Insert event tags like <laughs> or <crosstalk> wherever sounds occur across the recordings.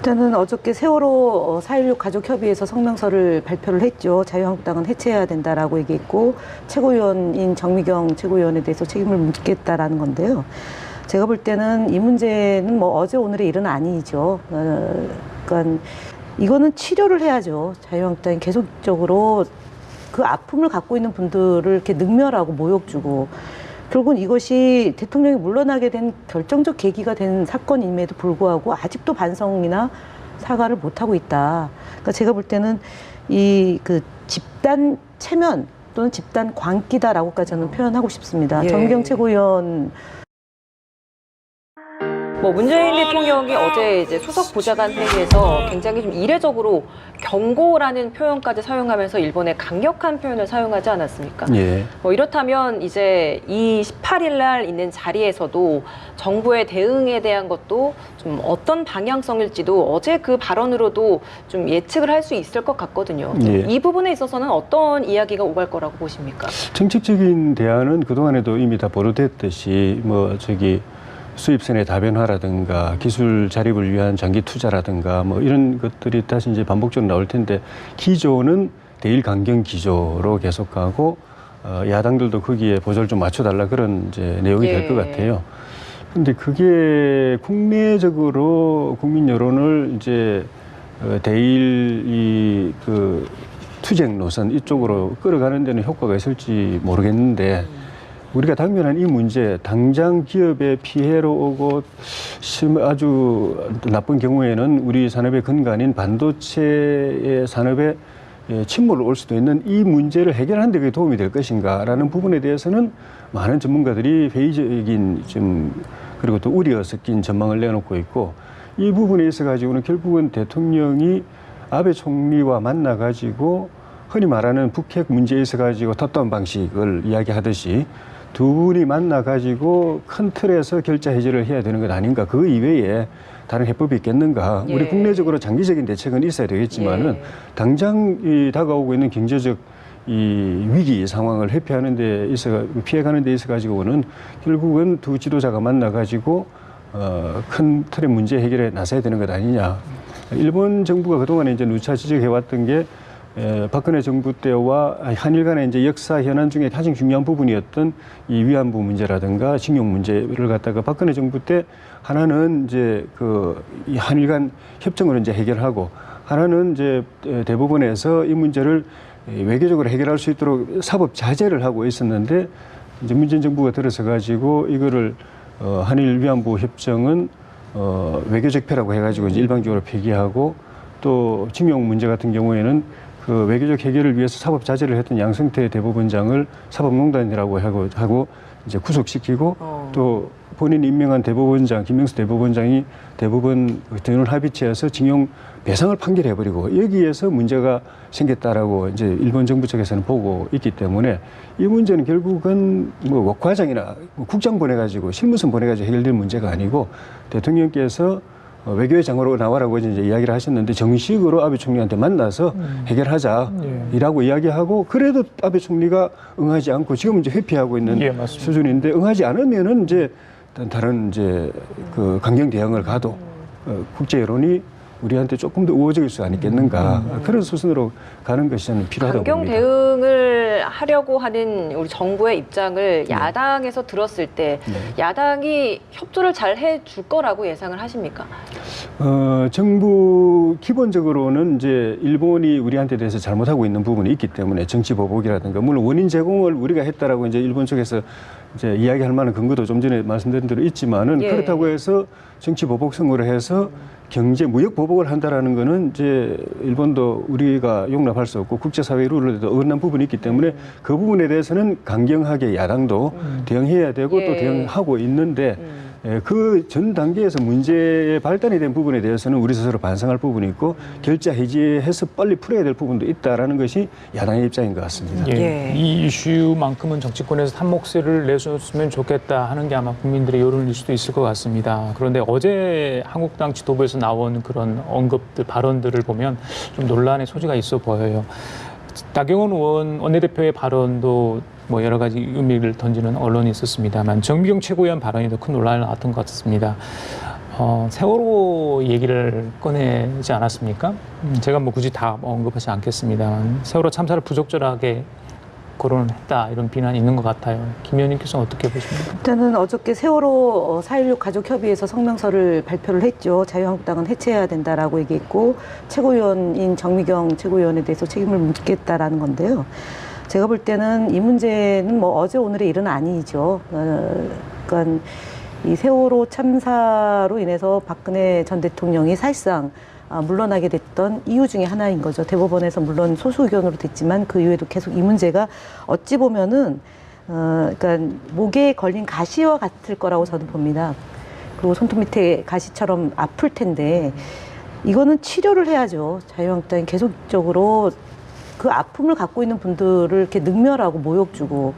일단은 어저께 세월호 4.16 가족협의회에서 성명서를 발표를 했죠. 자유한국당은 해체해야 된다라고 얘기했고 최고위원인 정미경 최고위원에 대해서 책임을 묻겠다라는 건데요. 제가 볼 때는 이 문제는 뭐 어제 오늘의 일은 아니죠. 어, 그러니까 이거는 치료를 해야죠. 자유한국당이 계속적으로 그 아픔을 갖고 있는 분들을 이렇게 능멸하고 모욕 주고 결국은 이것이 대통령이 물러나게 된 결정적 계기가 된 사건임에도 불구하고 아직도 반성이나 사과를 못 하고 있다. 그러니까 제가 볼 때는 이 그 집단 체면 또는 집단 광기다라고까지 저는 표현하고 싶습니다. 예. 정경 최고위원 뭐 문재인 대통령이 어제 이제 수석 보좌관 회의에서 굉장히 좀 이례적으로 경고라는 표현까지 사용하면서 일본의 강력한 표현을 사용하지 않았습니까? 예. 뭐 이렇다면 이제 이 18일 날 있는 자리에서도 정부의 대응에 대한 것도 좀 어떤 방향성일지도 어제 그 발언으로도 좀 예측을 할 수 있을 것 같거든요. 예. 이 부분에 있어서는 어떤 이야기가 오갈 거라고 보십니까? 정책적인 대안은 그동안에도 이미 다 보도됐듯이 뭐 저기 수입선의 다변화라든가 기술 자립을 위한 장기 투자라든가 뭐 이런 것들이 다시 이제 반복적으로 나올 텐데 기조는 대일 강경 기조로 계속 가고 어, 야당들도 거기에 보조를 좀 맞춰달라 그런 이제 내용이 될것 예. 같아요. 근데 그게 국내적으로 국민 여론을 이제 어, 대일 이그 투쟁 노선 이쪽으로 끌어가는 데는 효과가 있을지 모르겠는데 우리가 당면한 이 문제 당장 기업의 피해로 오고 심 아주 나쁜 경우에는 우리 산업의 근간인 반도체의 산업에 예, 침몰을 올 수도 있는 이 문제를 해결하는 데 그게 도움이 될 것인가라는 부분에 대해서는 많은 전문가들이 회의적인 좀 그리고 또 우려 섞인 전망을 내놓고 있고 이 부분에 있어 가지고는 결국은 대통령이 아베 총리와 만나 가지고 흔히 말하는 북핵 문제에 있어 가지고 탑다운 방식을 이야기하듯이 두 분이 만나 가지고 큰 틀에서 결자 해지를 해야 되는 것 아닌가 그 이외에 다른 해법이 있겠는가 예. 우리 국내적으로 장기적인 대책은 있어야 되겠지만은 예. 당장 이 다가오고 있는 경제적 이 위기 상황을 회피하는 데 있어 피해가는 데 있어 가지고는 결국은 두 지도자가 만나 가지고 어, 큰 틀의 문제 해결에 나서야 되는 것 아니냐. 일본 정부가 그동안에 이제 누차 지적해 왔던 게 에, 박근혜 정부 때와 한일 간의 이제 역사 현안 중에 가장 중요한 부분이었던 이 위안부 문제라든가 징용 문제를 갖다가 박근혜 정부 때 하나는 이제 그 이 한일 간 협정으로 이제 해결하고 하나는 이제 에, 대법원에서 이 문제를 이 외교적으로 해결할 수 있도록 사법 자제를 하고 있었는데 이제 문재인 정부가 들어서 가지고 이거를 어, 한일 위안부 협정은 어, 외교적 패라고 해가지고 이제 일방적으로 폐기하고 또 징용 문제 같은 경우에는 그 외교적 해결을 위해서 사법 자제를 했던 양승태 대법원장을 사법농단이라고 하고 하고 이제 구속시키고 어. 또 본인 임명한 대법원장 김명수 대법원장이 대법원 전원 합의체에서 징용 배상을 판결해버리고 여기에서 문제가 생겼다라고 이제 일본 정부 쪽에서는 보고 있기 때문에 이 문제는 결국은 뭐 과장이나 뭐 국장 보내가지고 실무선 보내가지고 해결될 문제가 아니고 대통령께서 어, 외교의 장으로 나와라고 이제 이야기를 하셨는데 정식으로 아베 총리한테 만나서 해결하자 예. 이라고 이야기하고 그래도 아베 총리가 응하지 않고 지금 이제 회피하고 있는 예. 수준인데 응하지 않으면은 이제 다른 이제 그 강경 대응을 가도 어, 국제 여론이 우리한테 조금 더 우호적일 수 아니겠는가 그런 수순으로 가는 것이 저는 필요하다고 강경 봅니다. 대응을 하려고 하는 우리 정부의 입장을 야당에서 들었을 때 네. 야당이 협조를 잘 해 줄 거라고 예상을 하십니까? 어, 정부 기본적으로는 이제 일본이 우리한테 대해서 잘못하고 있는 부분이 있기 때문에 정치 보복이라든가 물론 원인 제공을 우리가 했다라고 이제 일본 쪽에서 이제 이야기할 만한 근거도 좀 전에 말씀드린 대로 있지만은 예. 그렇다고 해서 정치 보복 선거를 해서 경제 무역 보복을 한다라는 거는 이제 일본도 우리가 용납할 수 없고 국제사회 룰에도 어긋난 부분이 있기 때문에 그 부분에 대해서는 강경하게 야당도 대응해야 되고 예. 또 대응하고 있는데 음. 그 전 단계에서 문제의 발단이 된 부분에 대해서는 우리 스스로 반성할 부분이 있고 결자 해지해서 빨리 풀어야 될 부분도 있다라는 것이 야당의 입장인 것 같습니다. 예. 예. 이 이슈만큼은 정치권에서 한 몫을 내줬으면 좋겠다 하는 게 아마 국민들의 여론일 수도 있을 것 같습니다. 그런데 어제 한국당 지도부에서 나온 그런 언급들, 발언들을 보면 좀 논란의 소지가 있어 보여요. 나경원 의원 원내대표의 발언도 뭐 여러 가지 의미를 던지는 언론이 있었습니다만 정미경 최고위원 발언이 더 큰 논란을 낳았던 것 같습니다. 어, 세월호 얘기를 꺼내지 않았습니까? 음, 제가 뭐 굳이 다 언급하지 않겠습니다만 세월호 참사를 부적절하게 거론했다 이런 비난이 있는 것 같아요. 김 의원님께서는 어떻게 보십니까? 일단은 어저께 세월호 4.16 가족협의회에서 성명서를 발표를 했죠. 자유한국당은 해체해야 된다라고 얘기했고 최고위원인 정미경 최고위원에 대해서 책임을 묻겠다라는 건데요. 제가 볼 때는 이 문제는 뭐 어제 오늘의 일은 아니죠. 어, 그러니까 이 세월호 참사로 인해서 박근혜 전 대통령이 사실상 아, 물러나게 됐던 이유 중에 하나인 거죠. 대법원에서 물론 소수 의견으로 됐지만 그 이후에도 계속 이 문제가 어찌 보면은 어, 그러니까 목에 걸린 가시와 같을 거라고 저는 봅니다. 그리고 손톱 밑에 가시처럼 아플 텐데 이거는 치료를 해야죠. 자유한국당이 계속적으로 그 아픔을 갖고 있는 분들을 이렇게 능멸하고 모욕 주고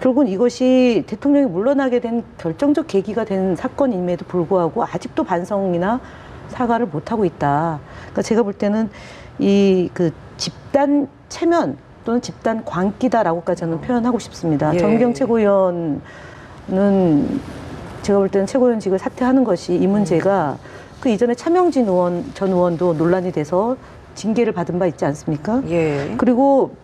결국은 이것이 대통령이 물러나게 된 결정적 계기가 된 사건임에도 불구하고 아직도 반성이나 사과를 못 하고 있다. 그러니까 제가 볼 때는 이 그 집단 체면 또는 집단 광기다라고까지 저는 표현하고 싶습니다. 예. 정경 최고위원은 제가 볼 때는 최고위원직을 사퇴하는 것이 이 문제가 그 이전에 차명진 의원 전 의원도 논란이 돼서 징계를 받은 바 있지 않습니까? 예. 그리고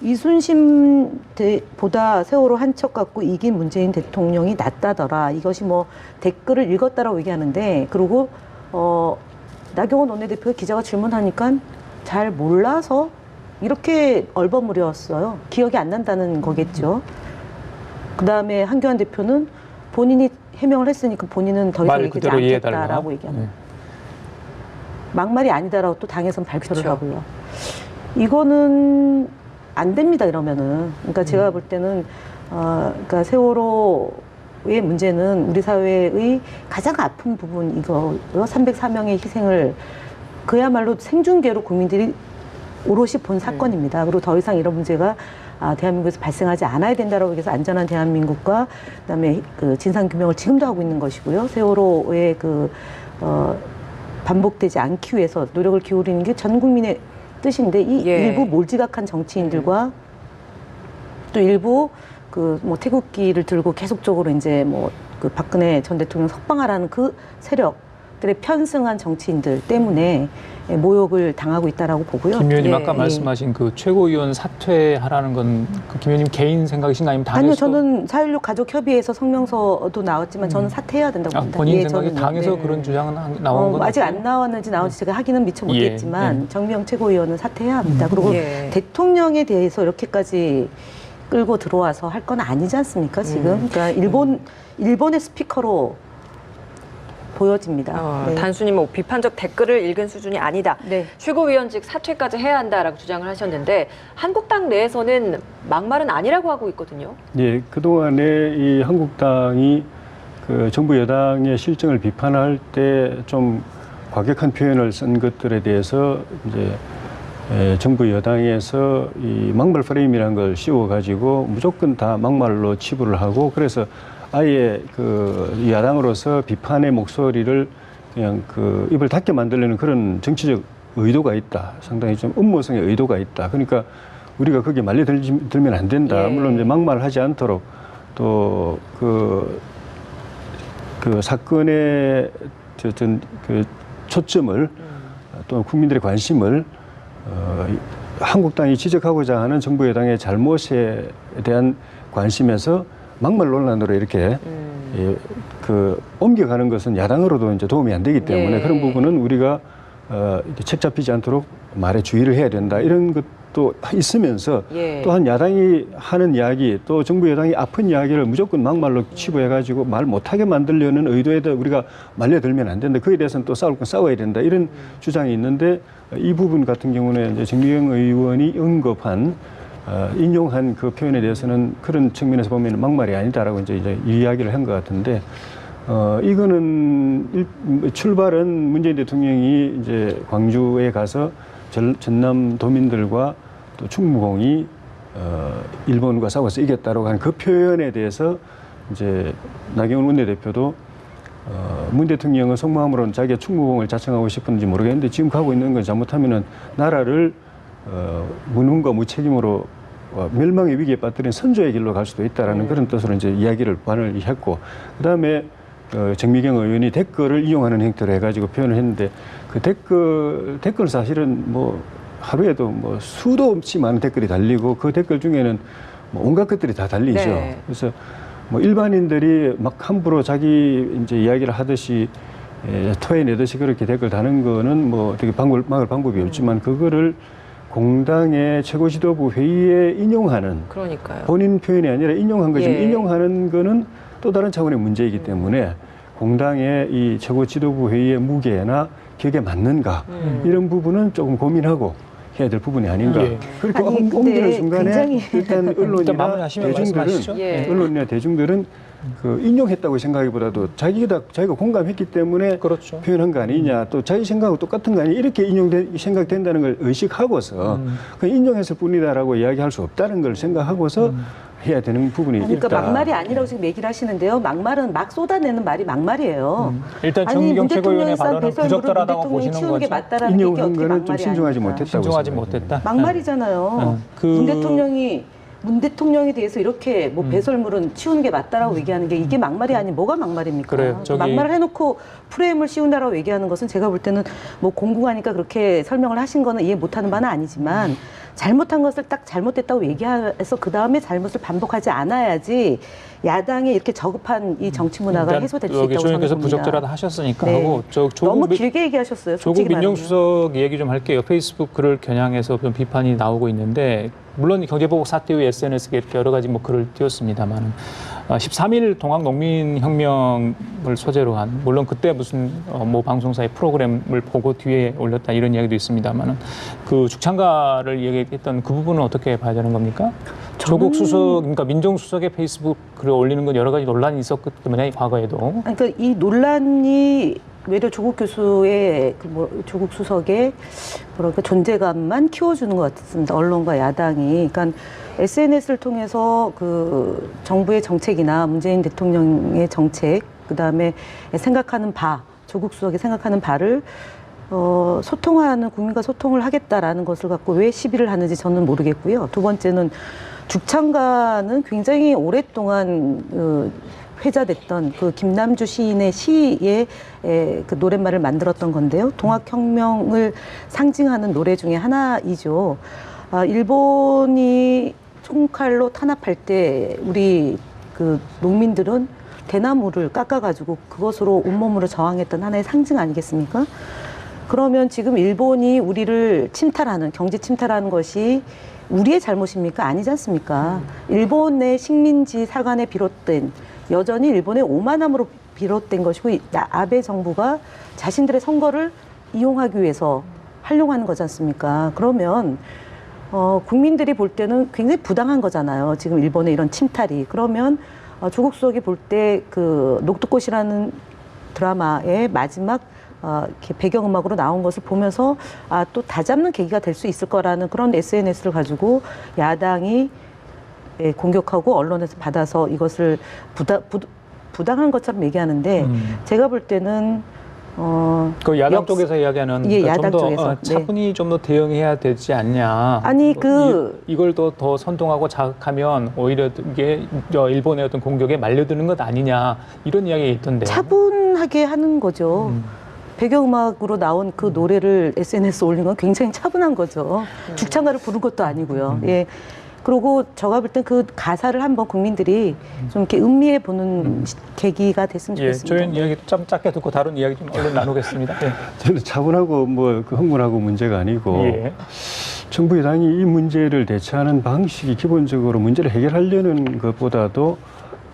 이순신 대- 보다 세월호 한 척 갖고 이긴 문재인 대통령이 낫다더라. 이것이 뭐 댓글을 읽었다라고 얘기하는데, 그리고, 어, 나경원 원내대표 기자가 질문하니까 잘 몰라서 이렇게 얼버무렸어요. 기억이 안 난다는 거겠죠. 그 다음에 한교안 대표는 본인이 해명을 했으니까 본인은 더 이상 말 얘기하지. 않겠다라고 얘기하는 네. 막말이 아니다라고 또 당에선 발표를 그쵸. 하고요. 이거는 안 됩니다 이러면은. 그러니까 제가 볼 때는 어, 그러니까 세월호의 문제는 우리 사회의 가장 아픈 부분 이거 304명의 희생을 그야말로 생중계로 국민들이 오롯이 본 사건입니다. 그리고 더 이상 이런 문제가 아, 대한민국에서 발생하지 않아야 된다라고 해서 안전한 대한민국과 그다음에 그 진상 규명을 지금도 하고 있는 것이고요. 세월호의 그 어, 반복되지 않기 위해서 노력을 기울이는 게 전 국민의 뜻인데 이 예. 일부 몰지각한 정치인들과 또 일부 그 뭐 태극기를 들고 계속적으로 이제 뭐 그 박근혜 전 대통령 석방하라는 그 세력 들의 편승한 정치인들 때문에 예, 모욕을 당하고 있다라고 보고요. 김 의원님 예. 아까 말씀하신 그 최고위원 사퇴하라는 건그김 의원님 개인 생각이신가 아니면 당에서 아니요, 저는 4.16 가족 협의회에서 성명서도 나왔지만 저는 사퇴해야 된다고 아, 봅니다. 본인 예, 저는요. 당에서 네. 그런 주장은 한- 나온 어, 건 아직? 안 나왔는지 나온지 제가 확인은 미처 예, 못했지만 예. 정미영 최고위원은 사퇴해야 합니다. 그리고 예. 대통령에 대해서 이렇게까지 끌고 들어와서 할 건 아니지 않습니까 지금? 그러니까 일본 일본의 스피커로 보여집니다. 어, 네. 단순히 뭐 비판적 댓글을 읽은 수준이 아니다. 네. 최고위원직 사퇴까지 해야 한다라고 주장을 하셨는데 한국당 내에서는 막말은 아니라고 하고 있거든요. 예, 그동안에 이 한국당이 그 정부 여당의 실정을 비판할 때 좀 과격한 표현을 쓴 것들에 대해서 이제 에, 정부 여당에서 이 막말 프레임이라는 걸 씌워 가지고 무조건 다 막말로 치부를 하고 그래서 아예 그 야당으로서 비판의 목소리를 그냥 그 입을 닫게 만들려는 그런 정치적 의도가 있다. 상당히 좀 음모성의 의도가 있다. 그러니까 우리가 거기에 말려들면 안 된다. 예. 물론 이제 막말하지 않도록 또그 그 사건의 어떤 그 초점을 또 국민들의 관심을 어, 이- 한국당이 지적하고자 하는 정부 여당의 잘못에 대한 관심에서 막말 논란으로 이렇게 음. 예, 그 옮겨가는 것은 야당으로도 이제 도움이 안 되기 때문에 예. 그런 부분은 우리가 어, 책 잡히지 않도록 말에 주의를 해야 된다 이런 것도 있으면서 예. 또한 야당이 하는 이야기 또 정부 여당이 아픈 이야기를 무조건 막말로 치부해가지고 말 못하게 만들려는 의도에다 우리가 말려들면 안 된다 거기에 대해서는 또 싸울 건 싸워야 된다 이런 주장이 있는데 이 부분 같은 경우는 이제 정미경 의원이 언급한 어, 인용한 그 표현에 대해서는 그런 측면에서 보면 막말이 아니다라고 이제, 이제 이야기를 한 것 같은데 어, 이거는 일- 출발은 문재인 대통령이 이제 광주에 가서 전, 전남 도민들과 또 충무공이 어, 일본과 싸워서 이겼다라고 한그 표현에 대해서 이제 나경원 원내대표도 어, 문 대통령은 속마음으로는 자기가 충무공을 자청하고 싶은지 모르겠는데 지금 가고 있는 건 잘못하면은 나라를 어, 무능과 무책임으로 어, 멸망의 위기에 빠뜨린 선조의 길로 갈 수도 있다라는 그런 뜻으로 이제 이야기를 반을 했고 그다음에 어, 정미경 의원이 댓글을 이용하는 행태로 해가지고 표현을 했는데 그 댓글 댓글 사실은 뭐 하루에도 뭐 수도 없이 많은 댓글이 달리고 그 댓글 중에는 뭐 온갖 것들이 다 달리죠. 네. 그래서 뭐 일반인들이 막 함부로 자기 이제 이야기를 하듯이 에, 토해내듯이 그렇게 댓글 다는 거는 뭐 되게 방법을 막을 방법이 없지만 그거를 공당의 최고 지도부 회의에 인용하는 그러니까요. 본인 표현이 아니라 인용한 거지만 예. 인용하는 거는 또 다른 차원의 문제이기 때문에 공당의 이 최고 지도부 회의의 무게나 격에 맞는가 음. 이런 부분은 조금 고민하고 해야 될 부분이 아닌가. 예. 그렇게 아니, 옮- 근데 옮기는 순간에 굉장히- 일단 <laughs> 일단 언론이나 대중들은. 예. 언론이나 대중들은 그 인용했다고 생각하기보다도 자기가 자기가 공감했기 때문에 그렇죠. 표현한 거 아니냐 또 자기 생각하고 똑같은 거 아니냐 이렇게 인용된 생각된다는 걸 의식하고서 음. 그 인용했을 뿐이다라고 이야기할 수 없다는 걸 생각하고서 음. 해야 되는 부분이 그러니까 있다. 막말이 아니라고 지금 얘기를 하시는데요. 막말은 막 쏟아내는 말이 막말이에요. 음. 일단 문 최고위원의 발언은 부적절하다고 보시는 치우는 게 거죠. 맞다라는 게 인용한 어떻게 거는 좀 신중하지? 못했다고 신중하지 생각합니다. 못했다. 막말이잖아요. 음, 그- 문 대통령이 문 대통령에 대해서 이렇게 뭐 음. 배설물은 치우는 게 맞다라고 얘기하는 게 이게 막말이 아니 뭐가 막말입니까? 그래요. 저기- 막말을 해놓고 프레임을 씌운다라고 얘기하는 것은 제가 볼 때는 뭐 공공하니까 그렇게 설명을 하신 거는 이해 못하는 바는 아니지만 잘못한 것을 딱 잘못됐다고 얘기해서 그 다음에 잘못을 반복하지 않아야지 야당의 이렇게 저급한 이 정치 문화가 해소될 수 있다고 저는 봅니다. 부적절하다 하셨으니까 네. 하고 저 조국 너무 미- 길게 얘기하셨어요. 조국. 민정수석 얘기 좀 할게요. 페이스북 글을 겨냥해서 좀 비판이 나오고 있는데 물론 경제보복 사태 후에 SNS에 이렇게 여러 가지 뭐 글을 띄웠습니다만 13일 동학 농민 혁명을 소재로 한 물론 그때 무슨 어, 뭐 방송사의 프로그램을 보고 뒤에 올렸다 이런 이야기도 있습니다만은 그 죽창가를 얘기했던 그 부분은 어떻게 봐야 되는 겁니까? 조국 수석 그러니까 민정수석의 페이스북 글을 올리는 건 여러 가지 논란이 있었기 때문에 과거에도 아니, 그러니까 이 논란이 외려 조국 교수의 그 뭐, 조국 수석의 뭐랄까 존재감만 키워주는 것 같습니다. 언론과 야당이. 그러니까 SNS를 통해서 그 정부의 정책이나 문재인 대통령의 정책, 그 다음에 생각하는 바, 조국 수석이 생각하는 바를 어, 소통하는 국민과 소통을 하겠다라는 것을 갖고 왜 시비를 하는지 저는 모르겠고요. 두 번째는 죽창가는 굉장히 오랫동안 어, 회자됐던 그 김남주 시인의 에, 그 노랫말을 만들었던 건데요. 동학혁명을 상징하는 노래 중에 하나이죠. 아, 일본이 총칼로 탄압할 때 우리 그 농민들은 대나무를 깎아가지고 그것으로 온몸으로 저항했던 하나의 상징 아니겠습니까? 그러면 지금 일본이 우리를 침탈하는 경제 침탈하는 것이 우리의 잘못입니까? 아니지 않습니까? 일본의 식민지 사관에 비롯된 여전히 일본의 오만함으로 비롯된 것이고 아베 정부가 자신들의 선거를 이용하기 위해서 활용하는 거지 않습니까? 그러면 어, 국민들이 볼 때는 굉장히 부당한 거잖아요. 지금 일본의 이런 침탈이. 그러면 어, 조국 수석이 볼 때 그 녹두꽃이라는 드라마의 마지막 어, 이렇게 배경음악으로 나온 것을 보면서 아, 또 다잡는 계기가 될 수 있을 거라는 그런 SNS를 가지고 야당이 예, 공격하고 언론에서 받아서 이것을 부다, 부, 부당한 것처럼 얘기하는데 음. 제가 볼 때는 어, 그 야당 역- 쪽에서 이야기하는 예, 그러니까 야당 좀더 쪽에서. 어, 차분히 좀더 대응해야 되지 않냐. 아니, 뭐 그- 이, 이걸 더, 더 선동하고 자극하면 오히려 이게 저 일본의 어떤 공격에 말려드는 것 아니냐 이런 이야기가 있던데. 차분하게 하는 거죠. 음. 배경음악으로 나온 그 노래를 SNS 에 올린 건 굉장히 차분한 거죠. 죽창가를 부른 것도 아니고요. 예. 그리고 제가 볼 땐 그 가사를 한번 국민들이 좀 이렇게 음미해 보는 시- 계기가 됐으면 예, 좋겠습니다. 조연 이야기 좀 짧게 듣고 다른 이야기 좀 얼른 나누겠습니다. <laughs> 예. 저는 차분하고 뭐그 흥분하고 문제가 아니고 예. 정부 여당이 이 문제를 대처하는 방식이 기본적으로 문제를 해결하려는 것보다도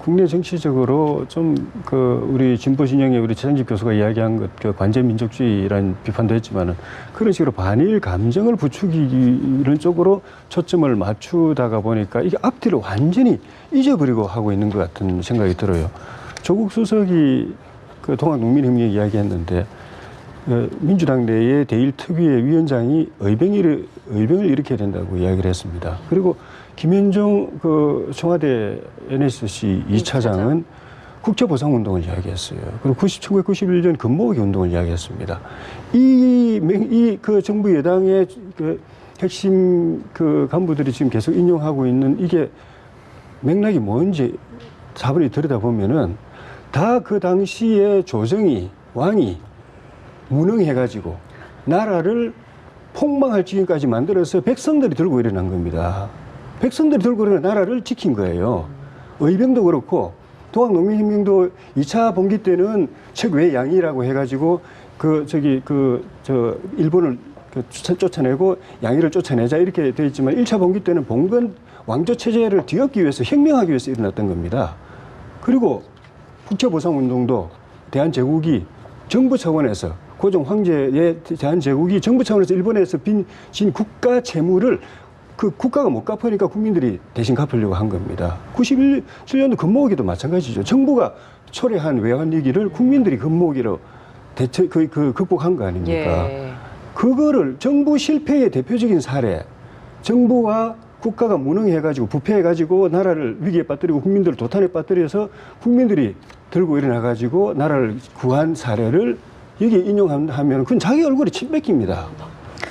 국내 정치적으로 좀 그 우리 진보 진영의 우리 최장집 교수가 이야기한 것, 그 관제 민족주의라는 비판도 했지만은 그런 식으로 반일 감정을 부추기기 이런 쪽으로 초점을 맞추다가 보니까 이게 앞뒤를 완전히 잊어버리고 하고 있는 것 같은 생각이 들어요. 조국 수석이 그 동학농민혁명 이야기했는데 어, 민주당 내의 대일 특위의 위원장이 의병을 의병을 일으켜야 된다고 이야기를 했습니다. 그리고 김현종 그 청와대 NSC 이차장은 국제보상운동을 이야기했어요. 그리고 90, 1991년 근무기 운동을 이야기했습니다. 이, 이 그 정부 여당의 그 핵심 그 간부들이 지금 계속 인용하고 있는 이게 맥락이 뭔지 차분히 들여다보면은 다 그 당시에 조정이 왕이 무능해가지고 나라를 폭망할 지경까지 만들어서 백성들이 들고 일어난 겁니다. 백성들이 들고 일어나 나라를 지킨 거예요. 의병도 그렇고 동학농민혁명도 2차 봉기 때는 최고의 양이라고 해가지고 그 저기 그 저 일본을 그 쫓아- 쫓아내고 양이를 쫓아내자 이렇게 되어 있지만 1차 봉기 때는 봉건 왕조 체제를 뒤엎기 위해서 혁명하기 위해서 일어났던 겁니다. 그리고 국제보상운동도 대한제국이 정부 차원에서 고종 황제의 대한제국이 정부 차원에서 일본에서 빈 진 국가 채무를 그 국가가 못 갚으니까 국민들이 대신 갚으려고 한 겁니다. 91년도 근무기도 마찬가지죠. 정부가 초래한 외환위기를 국민들이 근무기로 대체 그, 그 극복한 거 아닙니까? 예. 그거를 정부 실패의 대표적인 사례. 정부와 국가가 무능해가지고 부패해가지고 나라를 위기에 빠뜨리고 국민들을 도탄에 빠뜨려서 국민들이 들고 일어나가지고 나라를 구한 사례를 여기 인용하면 그건 자기 얼굴에 침 뱉깁니다.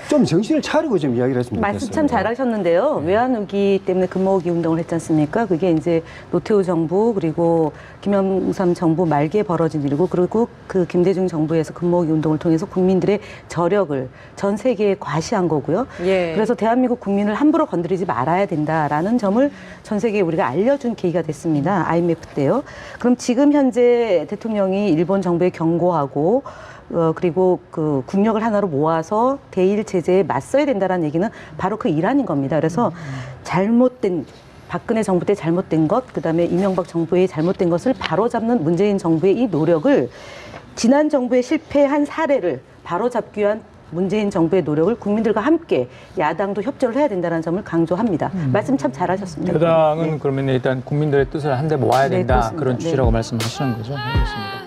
좀 정신을 차리고 좀 이야기를 했으면 좋겠어요. 말씀 참 잘하셨는데요. 외환위기 때문에 근모으기 운동을 했지 않습니까? 그게 이제 노태우 정부 그리고 김영삼 정부 말기에 벌어진 일이고 그리고 그 김대중 정부에서 근모으기 운동을 통해서 국민들의 저력을 전 세계에 과시한 거고요. 예. 그래서 대한민국 국민을 함부로 건드리지 말아야 된다라는 점을 전 세계에 우리가 알려준 계기가 됐습니다. IMF 때요. 그럼 지금 현재 대통령이 일본 정부에 경고하고 어, 그리고 그 국력을 하나로 모아서 대일 제재에 맞서야 된다는 얘기는 바로 그 일환인 겁니다. 그래서 잘못된 박근혜 정부 때 잘못된 것, 그 다음에 이명박 정부의 잘못된 것을 바로잡는 문재인 정부의 이 노력을 지난 정부의 실패한 사례를 바로잡기 위한 문재인 정부의 노력을 국민들과 함께 야당도 협조를 해야 된다는 점을 강조합니다. 말씀 참 잘하셨습니다. 여당은 그러면 일단 국민들의 뜻을 한데 모아야 네, 된다 그렇습니다. 그런 네. 취지라고 말씀하시는 거죠. 알겠습니다.